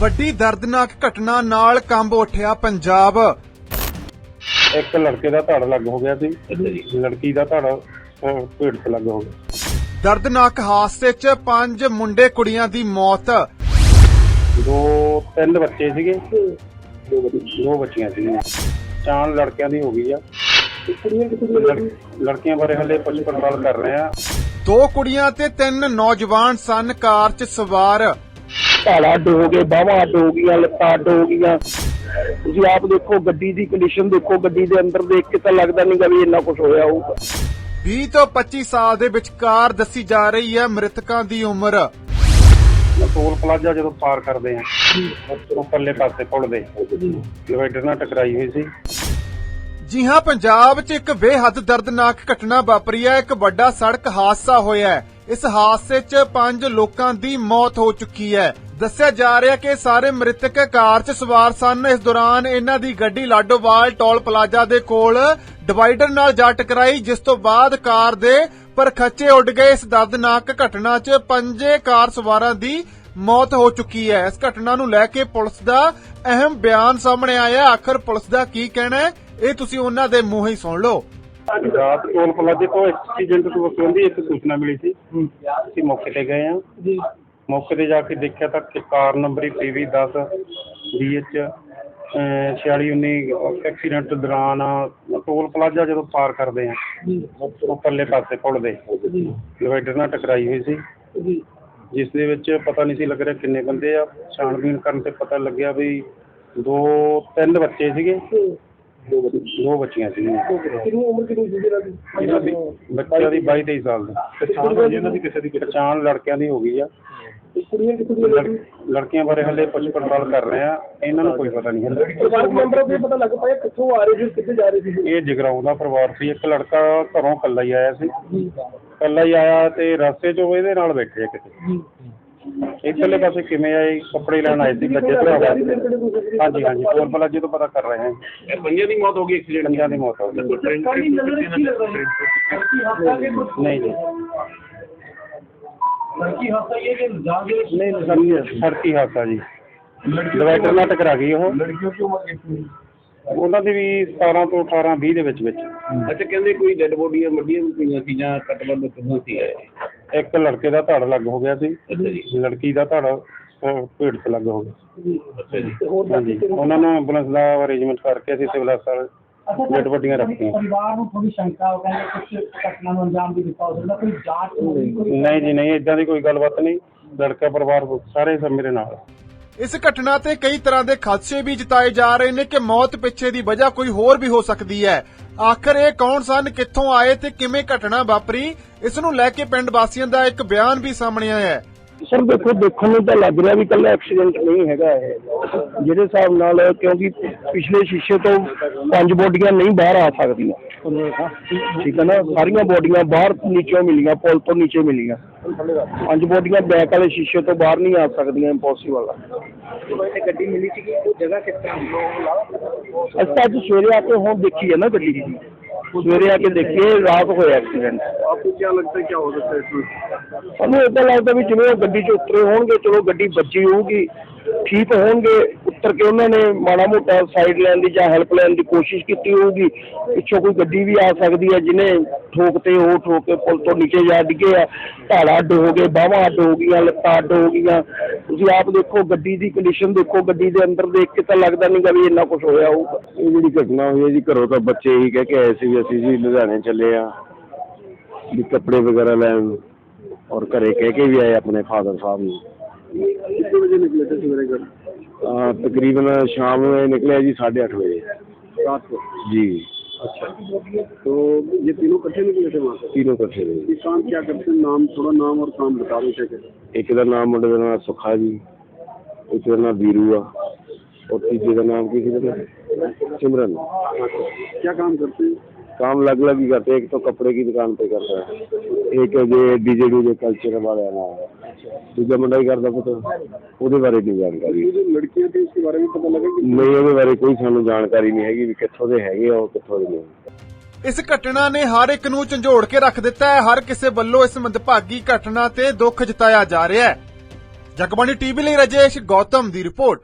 ਵੱਡੀ ਦਰਦਨਾਕ ਘਟਨਾ ਨਾਲ ਕੰਬ ਉੱਠਿਆ ਪੰਜਾਬ। ਇੱਕ ਲੜਕੇ ਦਾ ਧੜ ਲੱਗ ਹੋ ਗਿਆ ਸੀ ਲੜਕੀ ਦਾ ਧੜ ਭੇਡ ਤੇ ਲੱਗ ਹੋ ਗਿਆ। ਦਰਦਨਾਕ ਹਾਦਸੇ 'ਚ ਪੰਜ ਮੁੰਡੇ ਕੁੜੀਆਂ ਦੀ ਮੌਤ। ਦੋ ਤਿੰਨ ਬੱਚੇ ਸੀਗੇ। ਦੋ ਬੱਚੀਆਂ ਸੀਗੀਆਂ। ਚਾਰ ਲੜਕਿਆਂ ਦੀ ਹੋ ਗਈ ਆ। ਲੜ- ਲੜਕੀਆਂ ਬਾਰੇ ਹਲੇ ਪੁੱਛ ਪੜਤਾਲ ਕਰ ਰਹੇ ਆ। ਦੋ ਕੁੜੀਆਂ ਤੇ ਤਿੰਨ ਨੌਜਵਾਨ ਸਨ ਕਾਰ 'ਚ ਸਵਾਰ। ਢਾਲਾ ਅੱਡ ਹੋ ਗਏ ਬਾਹਾਂ ਅੱਡ ਹੋ ਗਈਆਂ ਲੱਤਾਂ ਅੱਡ ਹੋ ਗਈਆਂ। ਤੁਸੀਂ ਆਪ ਦੇਖੋ ਗੱਡੀ ਦੀ ਕੰਡੀਸ਼ਨ ਦੇਖੋ ਗੱਡੀ ਦੇ ਅੰਦਰ ਦੇਖ ਕੇ ਤਾਂ ਲੱਗਦਾ ਨਹੀਂਗਾ ਵੀ ਇੰਨਾ ਕੁਝ ਹੋਇਆ ਹੋਊਗਾ। 20 ਤੋਂ 25 ਸਾਲ ਦੇ ਵਿਚਕਾਰ ਦੱਸੀ ਜਾ ਰਹੀ ਹੈ ਮ੍ਰਿਤਕਾਂ ਦੀ ਉਮਰ। ਟੋਲ ਪਲਾਜ਼ਾ ਜਦੋਂ ਪਾਰ ਕਰਦੇ ਆ ਉਹ ਪੱਲੇ ਪਾਸੇ ਪੁੱਲ ਦੇ ਡਿਵਾਈਡਰ ਨਾਲ ਟਕਰਾਈ ਹੋਈ ਸੀ। ਜੀ ਹਾਂ ਪੰਜਾਬ 'ਚ ਇੱਕ ਬੇਹੱਦ ਦਰਦਨਾਕ ਘਟਨਾ ਵਾਪਰੀ ਹੈ। ਇੱਕ ਵੱਡਾ ਸੜਕ ਹਾਦਸਾ ਹੋਇਆ ਹੈ। ਇਸ ਹਾਦਸੇ 'ਚ ਪੰਜ ਲੋਕਾਂ ਦੀ ਮੌਤ ਹੋ ਚੁੱਕੀ ਹੈ। ਦੱਸਿਆ ਜਾ ਰਿਹਾ ਕਿ ਸਾਰੇ ਮ੍ਰਿਤਕ ਕਾਰ 'ਚ ਸਵਾਰ ਸਨ। ਇਸ ਦੌਰਾਨ ਇਹਨਾਂ ਦੀ ਗੱਡੀ ਲਾਡੋਵਾਲ ਟੋਲ ਪਲਾਜ਼ਾ ਦੇ ਕੋਲ ਡਿਵਾਈਡਰ ਨਾਲ ਜਾ ਟਕਰਾਈ ਜਿਸ ਤੋਂ ਬਾਅਦ ਕਾਰ ਦੇ ਪਰਖੱਚੇ ਉੱਡ ਗਏ। ਇਸ ਦਰਦਨਾਕ ਘਟਨਾ 'ਚ ਪੰਜੇ ਕਾਰ ਸਵਾਰਾਂ ਦੀ ਮੌਤ ਹੋ ਚੁੱਕੀ ਹੈ। ਇਸ ਘਟਨਾ ਨੂੰ ਲੈ ਕੇ ਪੁਲਿਸ ਦਾ ਅਹਿਮ ਬਿਆਨ ਸਾਹਮਣੇ ਆਇਆ। ਹੈ। ਆਖਰ ਪੁਲਿਸ ਦਾ ਕੀ ਕਹਿਣਾ ਹੈ? ਇਹ ਤੁਸੀਂ ਉਹਨਾਂ ਦੇ ਮੂੰਹੋਂ ਹੀ ਸੁਣ ਲਓ। ਰਾਤ ਟੋਲ ਪਲਾਜ਼ੇ ਤੋਂ ਐਕਸੀਡੈਂਟ ਤੋਂ ਸੰਬੰਧੀ ਇੱਕ ਸੂਚਨਾ ਮਿਲੀ ਸੀ। ਅਸੀਂ ਮੌਕੇ ਤੇ ਗਏ ਆ ਮੌਕੇ ਤੇ ਜਾ ਕੇ ਦੇਖਿਆ ਤਾਂ ਕਿ car number PV 10 BH 4619 accident ਦੌਰਾਨ ਟੋਲ ਪਲਾਜ਼ਾ ਜਦੋਂ ਪਾਰ ਕਰਦੇ ਆ ਉਹ ਪੱਲੇ ਪਾਸੇ ਪੁੱਲ ਦੇ ਡਿਵਾਈਡਰ ਨਾਲ ਟਕਰਾਈ ਹੋਈ ਸੀ। ਜਿਸ ਦੇ ਵਿੱਚ ਪਤਾ ਨਹੀਂ ਸੀ ਲੱਗ ਰਿਹਾ ਕਿੰਨੇ ਬੰਦੇ ਆ। ਛਾਣਬੀਣ ਕਰਨ ਤੇ ਪਤਾ ਲੱਗਿਆ ਵੀ ਦੋ ਤਿੰਨ ਬੱਚੇ ਸੀਗੇ। ਦੋ ਬੱਚੀਆਂ ਸੀਗੀਆਂ ਕਿੰਨੀ ਉਮਰ ਕਿੰਨੀ ਸੀ ਜਿਹੜਾ ਦੀ? ਇਹਨਾਂ ਦੀ ਬੱਚਿਆਂ ਦੀ 22 23 ਸਾਲ ਦੀ। ਪਛਾਣ ਇਹਨਾਂ ਦੀ ਕਿਸੇ ਦੀ ਪਛਾਣ ਲੜਕਿਆਂ ਦੀ ਹੋ ਗਈ ਆ। ਕੁੜੀਆਂ ਕਿੱਥੋਂ ਲੜ- ਲੜਕੀਆਂ ਬਾਰੇ ਹਲੇ ਪੁੱਛ ਪੜਤਾਲ ਕਰ ਰਹੇ ਆ। ਇਹਨਾਂ ਨੂੰ ਕੋਈ ਪਤਾ ਨਹੀਂ ਹੈ ਪਰਿਵਾਰਕ ਮੈਂਬਰਾਂ ਨੂੰ ਇਹ ਪਤਾ ਲੱਗ ਪਾਇਆ ਕਿੱਥੋਂ ਆ ਰਹੇ ਸੀ ਕਿੱਥੇ ਜਾ ਰਹੇ ਸੀ? ਇਹ ਜਗਰਾਉਂ ਦਾ ਪਰਿਵਾਰ ਸੀ। ਇੱਕ ਲੜਕਾ ਘਰੋਂ ਇਕੱਲਾ ਹੀ ਆਇਆ ਸੀ। ਇਕੱਲਾ ਹੀ ਆਇਆ ਤੇ ਰਸਤੇ 'ਚ ਉਹ ਇਹਦੇ ਨਾਲ ਬੈਠੇ ਆ ਕਿਤੇ। ਇੱਧਰਲੇ ਪਾਸੇ ਕਿਵੇਂ ਆਏ ਕੱਪੜੇ ਲੈਣ ਆਏ ਸੀ ਬੱਚੇ ਭਰਾ ਵਾਸਤੇ ਹਾਂਜੀ ਹਾਂਜੀ ਹੋਰ ਭਲਾ ਜੀ ਤੋਂ ਪਤਾ ਕਰ ਰਹੇ ਹਾਂ। ਇਹ ਬੰਦਿਆਂ ਦੀ ਮੌਤ ਹੋ ਗਈ ਐਕਸੀਡੈਂਟ ਬੰਦਿਆਂ ਦੀ ਮੌਤ ਹੋ ਗਈ। ਨਹੀਂ ਜੀ। ਲੜਕੀ ਹਾਸਾ ਇਹ ਕਿ ਨਹੀਂ ਸੜਕੀ ਹਾਸਾ ਜੀ। ਡਿਵਾਈਡਰ ਨਾਲ ਟਕਰਾ ਗਈ ਉਹ। ਲੜਕੀਆਂ ਦੀ ਉਮਰ ਕਿੰਨੀ ਉਹਨਾਂ ਦੀ ਵੀ 17 ਤੋਂ 18 20 ਦੇ ਵਿੱਚ ਵਿੱਚ। ਅੱਛਾ ਕਹਿੰਦੇ ਕੋਈ ਡੈਡ ਬੋਡੀਆਂ ਵੱਡੀਆਂ ਵੀ ਪਈਆਂ ਸੀ ਜਾਂ ਕੱਟਵੱਡ ਕਿੰਨਾ ਸੀ? ਇੱਕ ਲੜਕੇ ਦਾ ਧੜ ਲੱਗ ਹੋ ਗਿਆ ਸੀ। ਲੜਕੀ ਦਾ ਧੜ ਭੇਡ ਤੇ ਲੱਗ ਹੋ ਗਿਆ। ਅੱਛਾ ਜੀ। ਹਾਂਜੀ। ਉਹਨਾਂ ਨੂੰ ਐਂਬੂਲੈਂਸ ਦਾ ਅਰੇਂਜਮੈਂਟ ਕਰਕੇ ਅਸੀਂ ਸਿਵਲ ਹਸਪਤਾਲ ਜੱਟ ਵੱਡੀਆਂ ਰੱਖੀਆਂ। ਪਰਿਵਾਰ ਨੂੰ ਥੋੜੀ ਸ਼ੰਕਾ ਹੋ ਕਹਿੰਦੇ ਕੁਝ ਘਟਨਾ ਨੂੰ ਅੰਜਾਮ ਵੀ ਦਿੱਤਾ ਹੋ ਸਕਦਾ ਕੋਈ ਜਾਂਚ ਨਹੀਂ ਜੀ ਨਹੀਂ ਇਦਾਂ ਦੀ ਕੋਈ ਗੱਲਬਾਤ ਨਹੀਂ। ਲੜਕਾ ਪਰਿਵਾਰ ਸਾਰੇ ਸਭ ਮੇਰੇ ਨਾਲ। ਇਸ ਘਟਨਾ ਤੇ ਕਈ ਤਰ੍ਹਾਂ ਦੇ ਖਦਸ਼ੇ ਵੀ ਜਤਾਏ ਜਾ ਰਹੇ ਨੇ ਕਿ ਮੌਤ ਪਿੱਛੇ ਦੀ ਵਜ੍ਹਾ ਕੋਈ ਹੋਰ ਵੀ ਹੋ ਸਕਦੀ ਹੈ। ਆਖਰ ਇਹ ਕੌਣ ਸਨ, ਕਿੱਥੋਂ ਆਏ ਤੇ ਕਿਵੇਂ ਘਟਨਾ ਵਾਪਰੀ? ਇਸ ਨੂੰ ਲੈ ਕੇ ਪਿੰਡ ਵਾਸੀਆਂ ਦਾ ਇੱਕ ਬਿਆਨ ਵੀ ਸਾਹਮਣੇ ਆਇਆ ਹੈ। ਸਰ, ਦੇਖੋ, ਦੇਖਣ ਨੂੰ ਤਾਂ ਲੱਗ ਰਿਹਾ ਵੀ ਕੱਲਾ ਐਕਸੀਡੈਂਟ ਨਹੀਂ ਹੈਗਾ ਇਹ। ਜਿਹੜੇ ਹਿਸਾਬ ਨਾਲ, ਕਿਉਂਕਿ ਪਿਛਲੇ ਸ਼ੀਸ਼ੇ ਤੋਂ ਪੰਜ ਬੋਡੀਆਂ ਨਹੀਂ ਬਾਹਰ ਆ ਸਕਦੀਆਂ। ਠੀਕ ਹੈ ਨਾ? ਸਾਰੀਆਂ ਬੋਡੀਆਂ ਬਾਹਰ ਨੀਚੋਂ ਮਿਲੀਆਂ, ਪੁਲ ਤੋਂ ਨੀਚੇ ਮਿਲੀਆਂ। ਪੰਜ ਬੋਡੀਆਂ ਬੈਕ ਵਾਲੇ ਸ਼ੀਸ਼ੇ ਤੋਂ ਬਾਹਰ ਨਹੀਂ ਆ ਸਕਦੀਆਂ ਇੰਪੋਸੀਬਲ ਆ। ਤੇ ਗੱਡੀ ਮਿਲੀ ਅੱਜ ਸਵੇਰੇ ਆ ਕੇ ਹੁਣ ਦੇਖੀ ਹੈ ਨਾ ਗੱਡੀ। ਦੀ ਸਵੇਰੇ ਆ ਕੇ ਦੇਖੀਏ ਰਾਤ ਹੋਇਆ ਐਕਸੀਡੈਂਟ ਆਪਕੋ ਕੀ ਲੱਗਦਾ ਕੀ ਹੋ ਸਕਦਾ ਇਸ ਵਿੱਚ ਸਾਨੂੰ ਇਦਾਂ ਲੱਗਦਾ ਵੀ ਜਿਵੇਂ ਗੱਡੀ 'ਚ ਉਤਰੇ ਹੋਣਗੇ ਚਲੋ ਗੱਡੀ ਵੱਜੀ ਹੋਊਗੀ ਠੀਕ ਹੋਣਗੇ। ਤਰਕੇਵੇਂ ਨੇ ਮਾੜਾ ਮੋਟਾ ਸਾਈਡ ਲੈਣ ਦੀ ਜਾਂ ਹੈਲਪ ਲੈਣ ਦੀ ਕੋਸ਼ਿਸ਼ ਕੀਤੀ ਹੋਊਗੀ ਪਿੱਛੋਂ ਕੋਈ ਗੱਡੀ ਵੀ ਆ ਸਕਦੀ ਹੈ ਜਿਹਨੇ ਠੋਕ ਤੇ ਉਹ ਠੋਕ ਕੇ ਪੁਲ ਤੋਂ ਨੀਚੇ ਜਾ ਡਿੱਗੇ ਆ ਢਾਲਾ ਅੱਡ ਹੋ ਗਏ ਬਾਹਾਂ ਅੱਡ ਹੋ ਗਈਆਂ ਲੱਤਾਂ ਅੱਡ ਹੋ ਗਈਆਂ। ਤੁਸੀਂ ਆਪ ਦੇਖੋ ਗੱਡੀ ਦੀ ਕੰਡੀਸ਼ਨ ਦੇਖੋ ਗੱਡੀ ਦੇ ਅੰਦਰ ਦੇਖ ਕੇ ਤਾਂ ਲੱਗਦਾ ਨਹੀਂਗਾ ਵੀ ਇੰਨਾ ਕੁਝ ਹੋਇਆ ਹੋਊਗਾ। ਇਹ ਜਿਹੜੀ ਘਟਨਾ ਹੋਈ ਹੈ ਜੀ ਘਰੋਂ ਤਾਂ ਬੱਚੇ ਹੀ ਕਹਿ ਕੇ ਆਏ ਸੀ ਵੀ ਅਸੀਂ ਜੀ ਲੁਧਿਆਣੇ ਚੱਲੇ ਆ ਵੀ ਕੱਪੜੇ ਵਗੈਰਾ ਲੈਣ। ਔਰ ਘਰੇ ਕਹਿ ਕੇ ਵੀ ਆਏ ਆਪਣੇ ਫਾਦਰ ਸਾਹਿਬ ਨੂੰ। ਕਿੰਨੇ ਵਜੇ ਨਿਕਲੇ ਤੁਸੀਂ ਮੇਰੇ ਘਰ? ਤਕਰੀਬਨ ਸ਼ਾਮ ਨੂੰ ਇਹ ਨਿਕਲਿਆ ਜੀ 8:30 ਵਜੇ रात को ਜੀ तो ये तीनों इकट्ठे निकले थे वहाँ से तीनों ਇਕੱਠੇ ਰਹੇ ये काम क्या करते हैं नाम थोड़ा नाम और काम बता दो क्या कहते ਇੱਕ ਦਾ ਨਾਮ ਮੁੰਡੇ ਦਾ ਨਾਮ ਸੁਖਾ ਜੀ ਇੱਕ ਦਾ ਨਾਮ ਵੀਰੂ ਆ ਔਰ ਤੀਜੇ ਦਾ ਨਾਮ ਕੀ ਸੀ ਉਹਦਾ? ਸਿਮਰਨ क्या काम करते हैं काम अलग अलग ही करते हैं एक तो कपड़े की दुकान पे करता है एक जो डीजे डीजे कल्चर वाले ना ਦੂਜਾ ਮੁੰਡਾ ਹੀ ਕਰਦਾ ਪੁੱਤ। ਉਹਦੇ ਬਾਰੇ ਨਹੀਂ ਜਾਣਕਾਰੀ ਜਿਹੜੀ ਲੜਕੀਆਂ ਤੇ ਇਸ ਬਾਰੇ ਵੀ ਪਤਾ ਲੱਗਾ ਕਿ ਨਹੀਂ ਉਹਦੇ ਬਾਰੇ ਕੋਈ ਸਾਨੂੰ ਜਾਣਕਾਰੀ ਨਹੀਂ ਹੈਗੀ ਵੀ ਕਿੱਥੋਂ ਦੇ ਹੈਗੇ ਆ ਉਹ ਕਿੱਥੋਂ ਦੇ ਨਹੀਂ। ਇਸ ਘਟਨਾ ਨੇ ਹਰ ਇੱਕ ਨੂੰ ਝੰਜੋੜ ਕੇ ਰੱਖ ਦਿੱਤਾ ਹੈ। ਹਰ ਕਿਸੇ ਵੱਲੋਂ ਇਸ ਮੰਦਭਾਗੀ ਘਟਨਾ ਤੇ ਦੁੱਖ ਜਤਾਇਆ ਜਾ ਰਿਹਾ ਹੈ। ਜਗਬਾਣੀ ਟੀਵੀ ਲਈ ਰਜੇਸ਼ ਗੌਤਮ ਦੀ ਰਿਪੋਰਟ।